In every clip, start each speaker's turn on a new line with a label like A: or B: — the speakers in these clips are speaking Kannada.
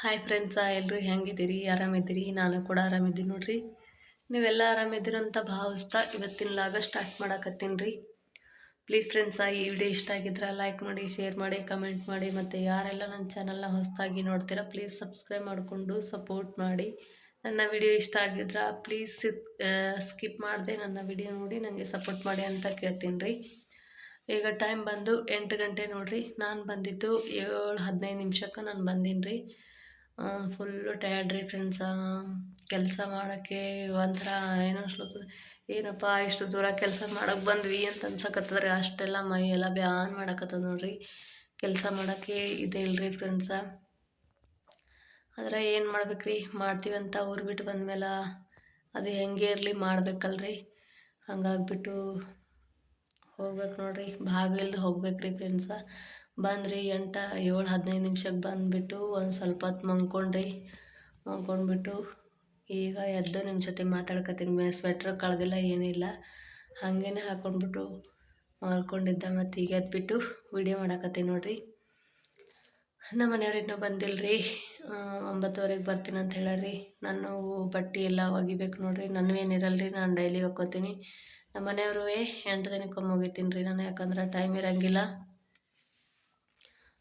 A: ಹಾಯ್ ಫ್ರೆಂಡ್ಸ ಎಲ್ಲರೂ ಹೆಂಗಿದ್ದೀರಿ? ಆರಾಮಿದ್ದೀರಿ? ನಾನು ಕೂಡ ಆರಾಮಿದ್ದೀನಿ ನೋಡ್ರಿ. ನೀವೆಲ್ಲ ಆರಾಮಿದ್ದೀರಂತ ಭಾವಿಸ್ತಾ ಇವತ್ತಿನ ಲಾಗ ಸ್ಟಾರ್ಟ್ ಮಾಡಕತ್ತೀನಿ ರೀ. ಪ್ಲೀಸ್ ಫ್ರೆಂಡ್ಸ ಈ ವಿಡಿಯೋ ಇಷ್ಟ ಆಗಿದ್ರೆ ಲೈಕ್ ಮಾಡಿ ಶೇರ್ ಮಾಡಿ ಕಮೆಂಟ್ ಮಾಡಿ, ಮತ್ತು ಯಾರೆಲ್ಲ ನನ್ನ ಚಾನಲ್ನ ಹೊಸದಾಗಿ ನೋಡ್ತೀರಾ ಪ್ಲೀಸ್ ಸಬ್ಸ್ಕ್ರೈಬ್ ಮಾಡಿಕೊಂಡು ಸಪೋರ್ಟ್ ಮಾಡಿ. ನನ್ನ ವಿಡಿಯೋ ಇಷ್ಟ ಆಗಿದ್ರೆ ಪ್ಲೀಸ್ ಸ್ಕಿಪ್ ಮಾಡಿದೆ ನನ್ನ ವಿಡಿಯೋ ನೋಡಿ ನನಗೆ ಸಪೋರ್ಟ್ ಮಾಡಿ ಅಂತ ಕೇಳ್ತೀನಿ ರೀ. ಈಗ ಟೈಮ್ ಬಂದು ಎಂಟು ಗಂಟೆ ನೋಡಿರಿ. ನಾನು ಬಂದಿದ್ದು ಏಳು ಹದಿನೈದು ನಿಮಿಷಕ್ಕೆ ನಾನು ಬಂದೀನಿ ರೀ. ಫುಲ್ಲು ಟಯರ್ಡ್ ರೀ ಫ್ರೆಂಡ್ಸ ಕೆಲಸ ಮಾಡೋಕ್ಕೆ ಒಂಥರ ಏನೋ ಅನ್ಸ್ಲತ್ತದ, ಏನಪ್ಪ ಇಷ್ಟು ದೂರ ಕೆಲಸ ಮಾಡೋಕೆ ಬಂದ್ವಿ ಅಂತ ಅನ್ಸಕತ್ತದ ರೀ, ಅಷ್ಟೆಲ್ಲ ಮೈ ಎಲ್ಲ ಬ್ಯಾನ್ ಮಾಡಕತ್ತದ ನೋಡ್ರಿ, ಕೆಲಸ ಮಾಡೋಕ್ಕೆ ಇಲ್ರಿ ಫ್ರೆಂಡ್ಸ ಆದರೆ ಏನು ಮಾಡ್ಬೇಕ್ರಿ, ಮಾಡ್ತೀವಿ ಅಂತ ಊರು ಬಿಟ್ಟು ಬಂದಮೇಲೆ ಅದು ಹೆಂಗೆ ಇರಲಿ ಮಾಡ್ಬೇಕಲ್ರಿ, ಹಂಗಾಗ್ಬಿಟ್ಟು ಹೋಗ್ಬೇಕು ನೋಡ್ರಿ ಭಾಗ ಇಲ್ದು ಹೋಗ್ಬೇಕು ರೀ ಫ್ರೆಂಡ್ಸ ಬಂದ್ರಿ ಎಂಟ, ಏಳು, ಹದಿನೈದು ನಿಮಿಷಕ್ಕೆ ಬಂದುಬಿಟ್ಟು ಒಂದು ಸ್ವಲ್ಪ ಹೊತ್ತು ಮಂಗ್ಕೊಂಡ್ರಿ ಮಂಗ್ಕೊಂಡ್ಬಿಟ್ಟು ಈಗ ಎದ್ದು ನಿಮ್ಮ ಜೊತೆ ಮಾತಾಡ್ಕತ್ತೀನಿ. ಮೇ ಸ್ವೆಟ್ರ್ ಕಳೆದಿಲ್ಲ, ಏನಿಲ್ಲ. ಹಾಗೇನೆ ಹಾಕ್ಕೊಂಡ್ಬಿಟ್ಟು ಮಲ್ಕೊಂಡಿದ್ದ ಮತ್ತು ಈಗ ಎದ್ಬಿಟ್ಟು ವಿಡಿಯೋ ಮಾಡಾಕತ್ತೀನಿ ನೋಡ್ರಿ. ನಮ್ಮ ಮನೆಯವ್ರು ಇನ್ನೂ ಬಂದಿಲ್ಲ ರೀ ಒಂಬತ್ತುವರೆಗೆ ಬರ್ತೀನಿ ಅಂತ ಹೇಳರಿ. ನಾನು ಬಟ್ಟೆ ಎಲ್ಲ ಒಗಿಬೇಕು ನೋಡ್ರಿ. ನಾನು ಏನಿರಲ್ಲ ರೀ ನಾನು ಡೈಲಿ ಒಕ್ಕೋತೀನಿ. ನಮ್ಮ ಮನೆಯವರು ಎಂಟು ದಿನಕ್ಕೊಮ್ಮೆ ಒಗಿತೀನಿ ರೀ ನಾನು, ಯಾಕಂದ್ರೆ ಟೈಮ್ ಇರೋಂಗಿಲ್ಲ.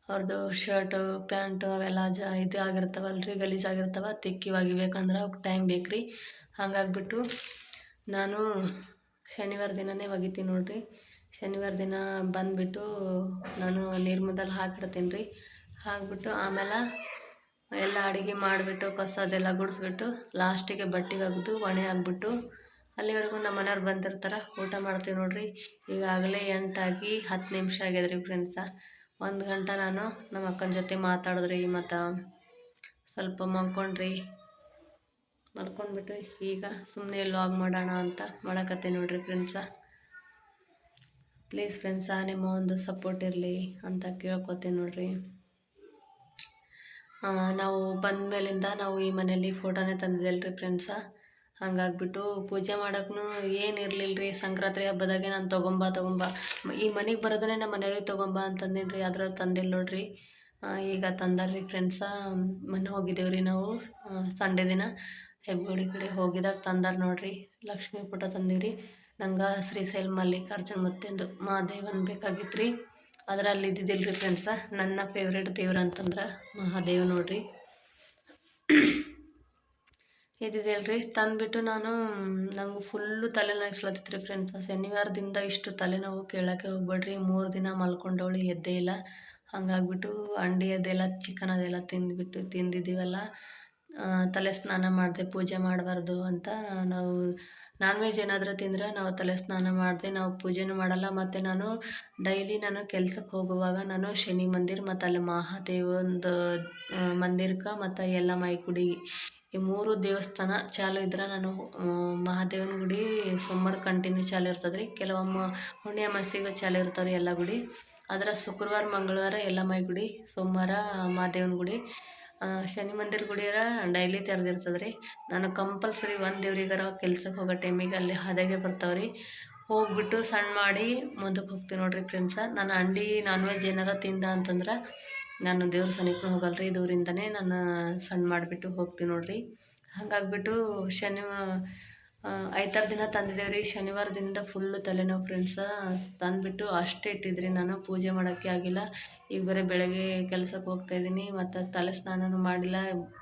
A: ಅವ್ರದ್ದು ಶರ್ಟು ಪ್ಯಾಂಟು ಅವೆಲ್ಲ ಜ ಇದು ಆಗಿರ್ತಾವಲ್ಲ ರೀ ಗಲೀಜಾಗಿರ್ತಾವ ತಿಕ್ಕಿ ಒಗಿಬೇಕಂದ್ರೆ ಅವ್ಕೆ ಟೈಮ್ ಬೇಕು ರೀ ಹಂಗಾಗ್ಬಿಟ್ಟು ನಾನು ಶನಿವಾರ ದಿನವೇ ಒಗಿತೀನಿ ನೋಡಿರಿ. ಶನಿವಾರ ದಿನ ಬಂದುಬಿಟ್ಟು ನಾನು ನೀರು ಹಾಕಿಡ್ತೀನಿ ರೀ ಹಾಕ್ಬಿಟ್ಟು ಆಮೇಲೆ ಎಲ್ಲ ಅಡುಗೆ ಮಾಡಿಬಿಟ್ಟು ಕಸ ಅದೆಲ್ಲ ಗುಡಿಸ್ಬಿಟ್ಟು ಲಾಸ್ಟಿಗೆ ಬಟ್ಟೆ ಒಗೆದು ಒಣೆ ಆಗಿಬಿಟ್ಟು ಅಲ್ಲಿವರೆಗೂ ನಮ್ಮ ಮನೆಯವ್ರು ಬಂದಿರ್ತಾರೆ, ಊಟ ಮಾಡ್ತೀವಿ ನೋಡಿರಿ. ಈಗಾಗಲೇ ಎಂಟಾಗಿ ಹತ್ತು ನಿಮಿಷ ಆಗ್ಯದ ರೀ ಫ್ರೆಂಡ್ಸ ಒಂದು ಗಂಟೆ ನಾನು ನಮ್ಮ ಅಕ್ಕನ ಜೊತೆ ಮಾತಾಡಿದ್ರಿ, ಮತ್ತು ಸ್ವಲ್ಪ ಮಲ್ಕೊಂಡ್ರಿ. ಮಲ್ಕೊಂಡ್ಬಿಟ್ಟು ಈಗ ಸುಮ್ಮನೆ ಲಾಗ್ ಮಾಡೋಣ ಅಂತ ಮಾಡಕತ್ತೆ ನೋಡ್ರಿ ಫ್ರೆಂಡ್ಸ ಪ್ಲೀಸ್ ಫ್ರೆಂಡ್ಸ ನಿಮ್ಮ ಒಂದು ಸಪೋರ್ಟ್ ಇರಲಿ ಅಂತ ಕೇಳ್ಕೊತೀನಿ ನೋಡ್ರಿ. ನಾವು ಬಂದ ಮೇಲಿಂದ ನಾವು ಈ ಮನೇಲಿ ಫೋಟೋನೇ ತಂದಿದ್ದಲ್ರಿ ಫ್ರೆಂಡ್ಸ ಹಂಗಾಗ್ಬಿಟ್ಟು ಪೂಜೆ ಮಾಡೋಕ್ಕೂ ಏನು ಇರಲಿಲ್ಲ ರೀ ಸಂಕ್ರಾಂತಿ ಹಬ್ಬದಾಗೆ ನಾನು ತೊಗೊಂಬ ತೊಗೊಂಬ. ಈ ಮನೆಗೆ ಬರೋದನ್ನೇ ನಮ್ಮ ಮನೆಯವ್ರಿಗೆ ತೊಗೊಂಬ ಅಂತಂದೇನು ರೀ ಆದ್ರೆ ತಂದಿಲ್ಲ ನೋಡ್ರಿ. ಈಗ ತಂದಾರ ರೀ ಫ್ರೆಂಡ್ಸ ಮೊನ್ನೆ ಹೋಗಿದ್ದೇವೆ ರೀ ನಾವು. ಸಂಡೇ ದಿನ ಹೆಬ್ಬಗುಡಿ ಕಡೆ ಹೋಗಿದಾಗ ತಂದಾರ ನೋಡ್ರಿ. ಲಕ್ಷ್ಮೀ ಪುಟ ತಂದೀವಿ ನಂಗೆ ಶ್ರೀಶೈಲ್ ಮಲ್ಲಿಕಾರ್ಜುನ್ ಮತ್ತೆಂದು ಮಹಾದೇವನ್ ಬೇಕಾಗಿತ್ತು ರೀ ಆದ್ರೆ ಇದ್ದಿದ್ದಿಲ್ಲ ರೀ ಫ್ರೆಂಡ್ಸ ನನ್ನ ಫೇವ್ರೇಟ್ ದೇವ್ರು ಅಂತಂದ್ರೆ ಮಹಾದೇವ್ ನೋಡ್ರಿ. ರೀ ತಂದುಬಿಟ್ಟು ನಾನು, ನಂಗೆ ಫುಲ್ಲು ತಲೆನೋವು ರೀ ಫ್ರೆಂಡ್ಸ್ ಶನಿವಾರದಿಂದ ಇಷ್ಟು ತಲೆನೋವು ಕೇಳೋಕ್ಕೆ ಹೋಗ್ಬೇಡ್ರಿ, ಮೂರು ದಿನ ಮಲ್ಕೊಂಡವಳು, ಎದ್ದೇ ಇಲ್ಲ. ಹಂಗಾಗ್ಬಿಟ್ಟು ಅಂಡಿ ಅದೆಲ್ಲ ಚಿಕನ್ ಅದೆಲ್ಲ ತಿಂದುಬಿಟ್ಟು, ತಿಂದಿದ್ದೀವಲ್ಲ ತಲೆ ಸ್ನಾನ ಮಾಡಿದೆ, ಪೂಜೆ ಮಾಡಬಾರ್ದು ಅಂತ ನಾವು ನಾನ್ ವೆಜ್ ಏನಾದರೂ ತಿಂದರೆ ನಾವು ತಲೆ ಸ್ನಾನ ಮಾಡಿದೆ, ನಾವು ಪೂಜೆನೂ ಮಾಡಲ್ಲ. ಮತ್ತು ನಾನು ಡೈಲಿ ನಾನು ಕೆಲ್ಸಕ್ಕೆ ಹೋಗುವಾಗ ನಾನು ಶನಿ ಮಂದಿರ ಮತ್ತು ಅಲ್ಲಿ ಮಹಾದೇವಂದು ಮಂದಿರಕ್ಕೆ ಮತ್ತು ಎಲ್ಲ ಗುಡಿ ಈ ಮೂರು ದೇವಸ್ಥಾನ ಚಾಲು ಇದ್ರೆ ನಾನು ಮಹಾದೇವನ ಗುಡಿ, ಸೋಮವಾರ ಕಂಟಿನ್ಯೂ ಚಾಲು ಇರ್ತದೆ ರೀ ಕೆಲವೊಮ್ಮೆ ಹುಣ್ಣಿ ಅಮಾಸಿಗೆ ಚಾಲು ಇರ್ತಾವೆ ರೀ ಎಲ್ಲ ಗುಡಿ. ಆದ್ರೆ ಶುಕ್ರವಾರ, ಮಂಗಳವಾರ ಯಲ್ಲಮ್ಮ ಗುಡಿ, ಸೋಮವಾರ ಮಹಾದೇವನ ಗುಡಿ ಶನಿ ಮಂದಿರ ಗುಡಿಯರ ಡೈಲಿ ತೆರೆದಿರ್ತದೆ ರೀ ನಾನು ಕಂಪಲ್ಸರಿ ಒಂದು ದೇವ್ರಿಗಾರ ಕೆಲ್ಸಕ್ಕೆ ಹೋಗೋ ಟೈಮಿಗೆ ಅಲ್ಲಿ ಹದಗೆ ಬರ್ತಾವೆ ಹೋಗ್ಬಿಟ್ಟು ಸಣ್ಣ ಮಾಡಿ ಮುಂದಕ್ಕೆ ಹೋಗ್ತೀನಿ ನೋಡ್ರಿ ಫ್ರೆಂಡ್ಸ ನಾನು ಅಂಡಿ ನಾನ್ ವೆಜ್ ಏನಾರ ತಿಂದ ಅಂತಂದ್ರೆ ನಾನು ದೇವ್ರ ಸನಿಕೂ ಹೋಗಲ್ಲ ರೀ ದೂರಿಂದನೇ ನಾನು ಸಣ್ಣ ಮಾಡಿಬಿಟ್ಟು ಹೋಗ್ತೀನಿ ನೋಡ್ರಿ. ಹಾಗಾಗ್ಬಿಟ್ಟು ಶನಿ ಐದಾರು ದಿನ ತಂದಿದ್ದೇವೆ ರೀ. ಶನಿವಾರದಿಂದ ಫುಲ್ಲು ತಲೆನೋವು ಫ್ರೆಂಡ್ಸ ತಂದುಬಿಟ್ಟು ಅಷ್ಟೇ ಇಟ್ಟಿದ್ರಿ. ನಾನು ಪೂಜೆ ಮಾಡೋಕ್ಕೆ ಆಗಿಲ್ಲ. ಈಗ ಬರೀ ಬೆಳಗ್ಗೆ ಕೆಲಸಕ್ಕೆ ಹೋಗ್ತಾ ಇದ್ದೀನಿ. ಮತ್ತು ತಲೆ ಸ್ನಾನನೂ ಮಾಡಿಲ್ಲ.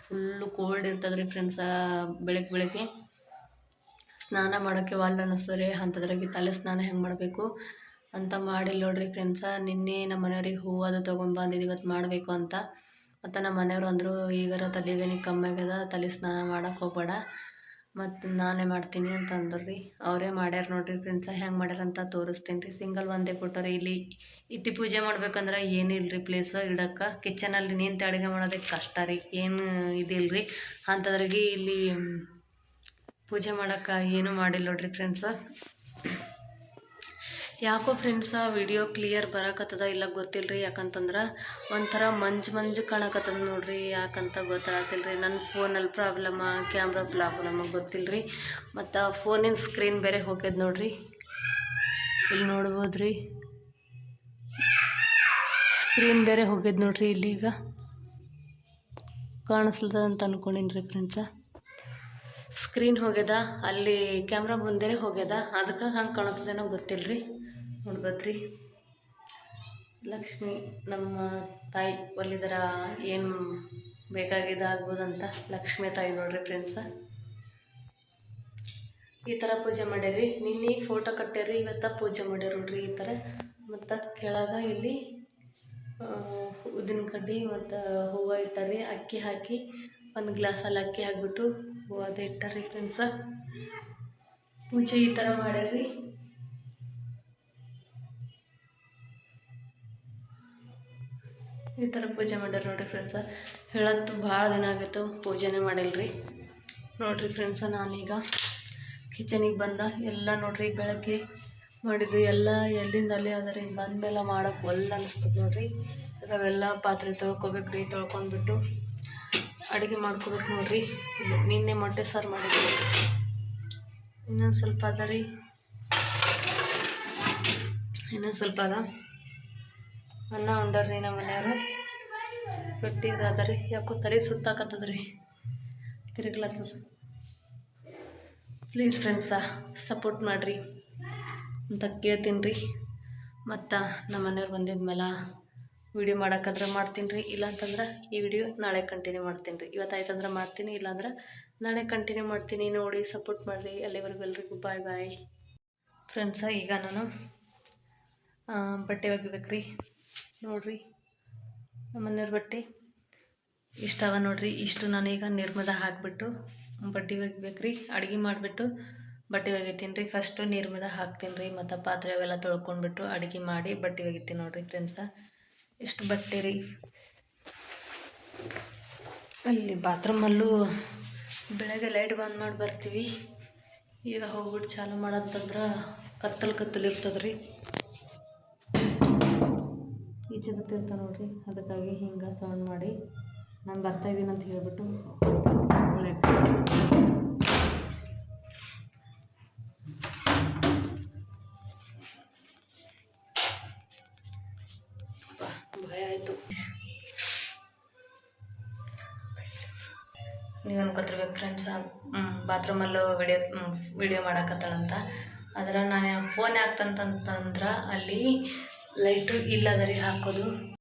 A: ಫುಲ್ಲು ಕೋಲ್ಡ್ ಇರ್ತದೆ ರೀ ಫ್ರೆಂಡ್ಸ ಬೆಳಗ್ಗೆ ಬೆಳಗ್ಗೆ. ಸ್ನಾನ ಮಾಡೋಕ್ಕೆ ವಾಲ್ ಅನ್ನಿಸ್ತದೆ ರೀ. ಅಂಥದ್ರಾಗೆ ತಲೆ ಸ್ನಾನ ಹೆಂಗೆ ಮಾಡಬೇಕು? ಅಂತ ಮಾಡಿಲ್ಲ ನೋಡ್ರಿ ಫ್ರೆಂಡ್ಸ ನಿನ್ನೆ ನಮ್ಮ ಮನೆಯವ್ರಿಗೆ ಹೂವು ಅದು ತೊಗೊಂಡು ಬಂದಿದ್ದು ಇವತ್ತು ಮಾಡಬೇಕು ಅಂತ. ಮತ್ತು ನಮ್ಮ ಮನೆಯವ್ರು ಅಂದರು, ಈಗಾರ ತಲೆಬೇನೆ ಕಮ್ಮಿ ಆಗ್ಯದ, ತಲೆ ಸ್ನಾನ ಮಾಡೋಕೆ ಹೋಗ್ಬೇಡ. ಮತ್ತು ನಾನೇ ಮಾಡ್ತೀನಿ ಅಂತ ಅಂದ್ರು. ರೀ ಅವರೇ ಮಾಡ್ಯಾರ ನೋಡ್ರಿ ಫ್ರೆಂಡ್ಸ ಹೆಂಗೆ ಮಾಡ್ಯಾರ ಅಂತ ತೋರಿಸ್ತೀನಿ ರೀ. ಸಿಂಗಲ್ ಒಂದೇ ಕೊಟ್ಟವ್ರಿ. ಇಲ್ಲಿ ಇಟ್ಟು ಪೂಜೆ ಮಾಡ್ಬೇಕಂದ್ರೆ ಏನಿಲ್ಲ ರೀ ಪ್ಲೇಸ್ ಇಡಕ್ಕೆ? ಕಿಚನಲ್ಲಿ ನಿಂತು ಅಡುಗೆ ಮಾಡೋದಕ್ಕೆ ಕಷ್ಟ ರೀ. ಏನು ಇದಿಲ್ಲ ರೀ ಅಂಥದ್ರಾಗೆ ಇಲ್ಲಿ ಪೂಜೆ ಮಾಡೋಕ್ಕೆ ಏನೂ ಮಾಡಿಲ್ಲ ನೋಡ್ರಿ ಫ್ರೆಂಡ್ಸ ಯಾಕೋ ಫ್ರೆಂಡ್ಸ ವಿಡಿಯೋ ಕ್ಲಿಯರ್ ಬರಕತ್ತದ ಇಲ್ಲ ಗೊತ್ತಿಲ್ಲ ರೀ ಯಾಕಂತಂದ್ರೆ ಒಂಥರ ಮಂಜು ಮಂಜು ಕಾಣಕತ್ತದ ನೋಡ್ರಿ. ಯಾಕಂತ ಗೊತ್ತಾಗತ್ತಿಲ್ಲ ರೀ ನನ್ನ ಫೋನಲ್ಲಿ ಪ್ರಾಬ್ಲಮ ಕ್ಯಾಮ್ರಾ ಪ್ರಾಬ್ಲಮ ಗೊತ್ತಿಲ್ಲ ರೀ ಮತ್ತು ಫೋನಿನ ಸ್ಕ್ರೀನ್ ಬೇರೆ ಹೋಗ್ಯದ ನೋಡ್ರಿ. ಇಲ್ಲಿ ನೋಡ್ಬೋದು ರೀ ಸ್ಕ್ರೀನ್ ಬೇರೆ ಹೋಗ್ಯದ ನೋಡ್ರಿ ಇಲ್ಲಿ ಈಗ ಕಾಣಿಸ್ಲದ ಅಂತ ಅನ್ಕೊಂಡಿನಿ ರೀ ಫ್ರೆಂಡ್ಸ ಸ್ಕ್ರೀನ್ ಹೋಗ್ಯದ, ಅಲ್ಲಿ ಕ್ಯಾಮ್ರಾ ಮುಂದೆನೇ ಹೋಗ್ಯದ. ಅದಕ್ಕೆ ಹಂಗೆ ಕಾಣುತ್ತದೇನೋ ಗೊತ್ತಿಲ್ಲ ರೀ ನೋಡ್ಬೋದ್ರಿ ಲಕ್ಷ್ಮಿ ನಮ್ಮ ತಾಯಿ ಒಲಿದರ ಏನು ಬೇಕಾಗಿದ್ದಾಗ್ಬೋದಂತ ಲಕ್ಷ್ಮಿ ತಾಯಿ ನೋಡ್ರಿ ಫ್ರೆಂಡ್ಸ ಈ ಥರ ಪೂಜೆ ಮಾಡ್ಯಾರಿ ನಿನ್ನೆ ಫೋಟೋ ಕಟ್ಟ್ಯಾರಿ ಇವತ್ತು ಪೂಜೆ ಮಾಡ್ಯಾರ ನೋಡ್ರಿ ಈ ಥರ ಮತ್ತು ಕೆಳಗ ಇಲ್ಲಿ ಉದ್ದಿನ ಕಡ್ಡಿ ಮತ್ತು ಹೂವು ಇಟ್ಟಾರಿ ಅಕ್ಕಿ ಹಾಕಿ, ಒಂದು ಗ್ಲಾಸಲ್ಲಿ ಅಕ್ಕಿ ಹಾಕ್ಬಿಟ್ಟು ಅದು ಫ್ರೆಂಡ್ಸ ಪೂಜೆ ಈ ಥರ ಮಾಡ್ಯಾರ್ರಿ. ಈ ಥರ ಪೂಜೆ ಮಾಡ್ಯಾರ ನೋಡಿರಿ ಫ್ರೆಂಡ್ಸ ಹೇಳತ್ತು ಭಾಳ ದಿನ ಆಗಿತ್ತು, ಪೂಜೆನೇ ಮಾಡಿಲ್ರಿ. ನೋಡಿರಿ ಫ್ರೆಂಡ್ಸ ನಾನೀಗ ಕಿಚನಿಗೆ ಬಂದ. ಎಲ್ಲ ನೋಡ್ರಿ, ಬೆಳಗ್ಗೆ ಮಾಡಿದ್ದು ಎಲ್ಲ ಎಲ್ಲಿಂದ ಅಲ್ಲಿ ಆದರೆ ಬಂದ ಮೇಲೆ ಮಾಡೋಕೆ ಒಲ್ಲ ಅನಿಸ್ತದೆ ನೋಡ್ರಿ. ಅವೆಲ್ಲ ಪಾತ್ರೆ ತೊಳ್ಕೊಬೇಕು ರೀ, ತೊಳ್ಕೊಂಡ್ಬಿಟ್ಟು. ಅಡುಗೆ ಮಾಡ್ಕೊಬೇಕು ನೋಡ್ರಿ. ನಿನ್ನೆ ಮೊಟ್ಟೆ ಸಾರು ಮಾಡಿದ್ವಿ. ಇನ್ನೊಂದು ಸ್ವಲ್ಪ ಅದ ರೀ. ಇನ್ನೊಂದು ಸ್ವಲ್ಪ ಅದ. ಅನ್ನ ಉಂಡಾರ್ರಿ ನಮ್ಮ ಮನೆಯವರು ರೊಟ್ಟಿ ಅದ ರೀ. ಯಾಕೋ ತಲೆ ಸುತ್ತಾಕತ್ತದ ರೀ ತಿರುಗ್ಲತ್ತದ ಪ್ಲೀಸ್ ಫ್ರೆಂಡ್ಸ ಸಪೋರ್ಟ್ ಮಾಡಿರಿ ಅಂತ ಕೇಳ್ತೀನಿ ರೀ. ಮತ್ತು ನಮ್ಮ ಮನೆಯವ್ರು ಬಂದಿದ ಮೇಲೆ ವಿಡಿಯೋ ಮಾಡೋಕ್ಕಾದ್ರೆ ಮಾಡ್ತೀನಿ ರೀ. ಇಲ್ಲಾಂತಂದ್ರೆ ಈ ವಿಡಿಯೋ ನಾಳೆ ಕಂಟಿನ್ಯೂ ಮಾಡ್ತೀನಿ ರೀ. ಇವತ್ತು ಆಯ್ತಂದ್ರೆ ಮಾಡ್ತೀನಿ, ಇಲ್ಲಾಂದ್ರೆ ನಾಳೆ ಕಂಟಿನ್ಯೂ ಮಾಡ್ತೀನಿ. ನೋಡಿ ಸಪೋರ್ಟ್ ಮಾಡಿರಿ ಅಲ್ಲಿವರೆಗೂ ಎಲ್ರಿಗೂ. ಬಾಯ್ ಬಾಯ್ ಫ್ರೆಂಡ್ಸ ಈಗ ನಾನು ಬಟ್ಟೆ ಒಗಿಬೇಕು ರೀ ನೋಡಿರಿ ನಮ್ಮನೆಯವ್ರ ಬಟ್ಟೆ ಇಷ್ಟವ ನೋಡ್ರಿ. ಇಷ್ಟು ನಾನೀಗ ನಿರ್ಮದ ಹಾಕಿಬಿಟ್ಟು ಬಟ್ಟೆ ಒಗಿಬೇಕು ರೀ ಅಡುಗೆ ಮಾಡಿಬಿಟ್ಟು ಬಟ್ಟೆ ಒಗಿತೀನಿ ರೀ. ಫಸ್ಟು ನಿರ್ಮದ ಹಾಕ್ತೀನಿ ರೀ. ಮತ್ತು ಪಾತ್ರೆ ಅವೆಲ್ಲ ತೊಳ್ಕೊಂಡ್ಬಿಟ್ಟು ಅಡುಗೆ ಮಾಡಿ ಬಟ್ಟೆ ಒಗಿತೀನಿ ನೋಡಿರಿ ಫ್ರೆಂಡ್ಸ ಇಷ್ಟು ಬಟ್ಟೆ ರೀ? ಅಲ್ಲಿ ಬಾತ್ರೂಮಲ್ಲೂ ಬೆಳಗ್ಗೆ ಲೈಟ್ ಬಂದ್ ಮಾಡಿ ಬರ್ತೀವಿ. ಈಗ ಹೋಗ್ಬಿಟ್ಟು ಚಾಲು ಮಾಡಂತಂದ್ರೆ ಕತ್ತಲು ಕತ್ತಲು ಇರ್ತದೆ ರೀ ಈಚೆ ಗೊತ್ತಿರ್ತಾವೆ ನೋಡ್ರಿ, ಅದಕ್ಕಾಗಿ ಹಿಂಗೆ ಸೌಂಡ್ ಮಾಡಿ. ನಾನು ಬರ್ತಾ ಇದ್ದೀನಿ ಅಂತ ಹೇಳ್ಬಿಟ್ಟು ಆಯಿತು. ನೀವು ಅನ್ಕೋತಿರ್ಬೇಕು ಫ್ರೆಂಡ್ಸ್ ಬಾತ್ರೂಮಲ್ಲೂ ವಿಡಿಯೋ ವಿಡಿಯೋ ಮಾಡಾಕತ್ತಾಳಂತ. ಆದ್ರೆ ನಾನು ಫೋನ್ ಯಾಕ್ತಂತಂತಂದ್ರೆ ಅಲ್ಲಿ ಲೈಟು ಇಲ್ಲ ಅದ ರೀ ಹಾಕೋದು.